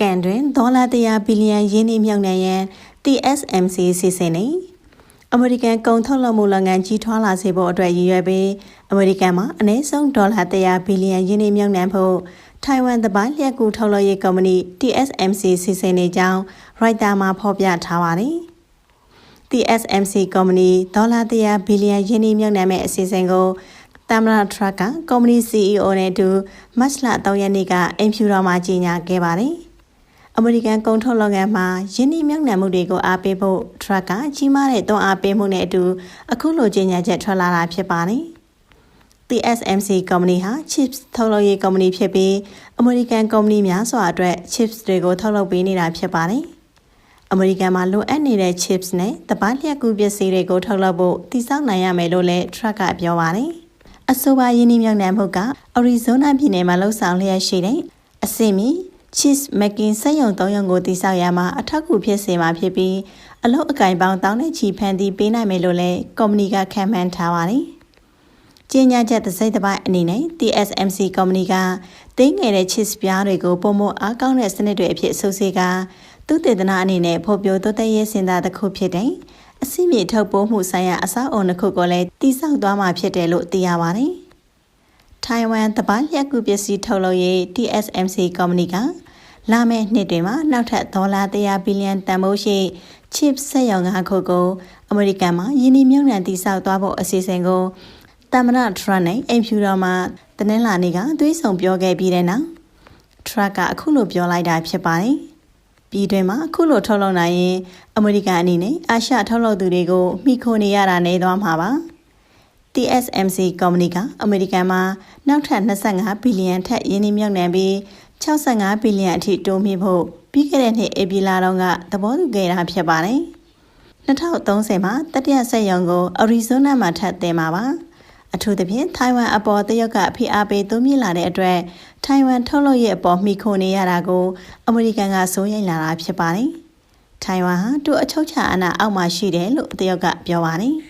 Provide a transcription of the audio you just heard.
ကန်တွင်ဒေါ်လာ100ဘီလီယံရင်းနှီးမြှုပ်နှံရန် TSMC စီစဉ်နေအမေရိကန်ကုန်ထုတ်လုပ်မှုလုပ်ငန်းကြီးထွားလာစေဖို့အတွက်ရည်ရွယ်ပြီးအမေရိကန်မှာအနည်းဆုံးဒေါ်လာ100ဘီလီယံရင်းနှီးမြှုပ်နှံဖို့ထိုင်ဝမ်သပိုင်းလျှက်ကူထုတ်လုပ်ရေးကုမ္ပဏီ TSMC စီစဉ်နေကြောင်းရိုက်တာမှာဖော်ပြထားပါတယ်။ TSMC ကုမ္ပဏီဒေါ်လာ100ဘီလီယံရင်းနှီးမြှုပ်နှံမဲ့အစီအစဉ်ကိုတမရထရက်ကကုမ္ပဏီ CEO နဲ့အတူမတ်လ3ရက်နေ့ကအင်ဖြူတော်မှာကြီးညာခဲ့ပါတယ်။ အမေရိကန်ကုန်ထုတ်လုပ်ငန်းမှာယင်းနှိမ့်မြုပ်နှံမှုတွေကိုအားပေးဖို့ထရက်ကကြီးမားတဲ့တွန်းအားပေးမှုနဲ့အတူအခုလိုကြီးညာချက်ထွက်လာတာဖြစ်ပါတယ်။ TSMC ကုမ္ပဏီဟာ chips ထုတ်လုပ်ရေးကုမ္ပဏီဖြစ်ပြီးအမေရိကန်ကုမ္ပဏီများစွာအတွက် chips တွေကိုထုတ်လုပ်ပေးနေတာဖြစ်ပါတယ်။အမေရိကန်မှာလိုအပ်နေတဲ့ chips နဲ့တပတ်လျက်ကူပစ္စည်းတွေကိုထုတ်လုပ်ဖို့တည်ဆောက်နိုင်ရမယ်လို့လည်း truck ကပြောပါတယ်။အဆိုပါယင်းနှိမ့်မြုံနှံမှုကအရီဇိုနာပြည်နယ်မှာလှုပ်ဆောင်လျက်ရှိတဲ့အစင်မီ cheese making စက်ရုံ၃ရုံကိုတည်ဆောက်ရမှာအထောက်အကူဖြစ်စေမှာဖြစ်ပြီးအလုပ်အကင်ပေါင်းတောင်းနဲ့ချီဖန်တီးပေးနိုင်မယ်လို့လည်းကုမ္ပဏီကခံမှန်းထားပါတယ်။ကျင်းညာချက်သစိတ်တစ်ပိုင်းအနေနဲ့ TSMC ကုမ္ပဏီကတင်းငယ်တဲ့ cheese ပြားတွေကိုပုံမအားကောင်းတဲ့စနစ်တွေအဖြစ်ဆုပ်စေကသူတေသနာအနေနဲ့ဖော်ပြတိုးတက်ရေးစင်တာတစ်ခုဖြစ်တဲ့အစီမြေထုတ်ပိုးမှုဆိုင်ရာအဆောက်အုံတစ်ခုကိုလည်းတည်ဆောက်သွားမှာဖြစ်တယ်လို့သိရပါတယ်။ ထိုင်ဝမ်တပတ်လျက်ကူပစ္စည်းထုတ်လုပ်ရေး TSMC ကုမ္ပဏီကလာမယ့်နှစ်တွင်မှနောက်ထပ်ဒေါ်လာ100ဘီလီယံတန်ဖိုးရှိ chip စက်ရုံငါးခုကိုအမေရိကန်မှာယင်းနှမြုံနှံတည်ဆောက်သွားဖို့အစီအစဉ်ကိုတမနာထရန့်နဲ့အိမ်ဖြူတော်မှာတနင်္လာနေ့ကသွေးဆောင်ပြောခဲ့ပြီးတဲ့နောက်ထရက်ကအခုလိုပြောလိုက်တာဖြစ်ပါတယ်။ပြည်တွင်းမှာအခုလိုထုတ်လုပ်နိုင်ရင်အမေရိကန်အနေနဲ့အာရှထုတ်လုပ်သူတွေကိုမိခိုနေရတာနေသွားမှာပါ TSMC ကုမ္ပဏီကအမေရိကန်မှာနောက်ထပ်25ဘီလီယံထက်ရင်းနှီးမြှုပ်နှံပြီး65ဘီလီယံအထိတိုးမြှင့်ဖို့ပြီးခဲ့တဲ့နှစ်ဧပြီလတုန်းကသဘောတူခဲ့တာဖြစ်ပါတယ်2030မှာတတိယဆက်ရုံကိုအရီဇိုနာမှာထပ်တင်မှာပါ။အထူးသဖြင့်ထိုင်ဝမ်အပေါ်တရုတ်ကဖိအားပေးသွင်းပြလာတဲ့အတွက်ထိုင်ဝမ်ထုတ်လုပ်ရေးအပေါ်မှီခိုနေရတာကိုအမေရိကန်ကစိုးရိမ်လာတာဖြစ်ပါတယ်။ထိုင်ဝမ်ဟာသူ့အချုပ်ချာအာဏာအောက်မှာရှိတယ်လို့တရုတ်ကပြောပါတယ်။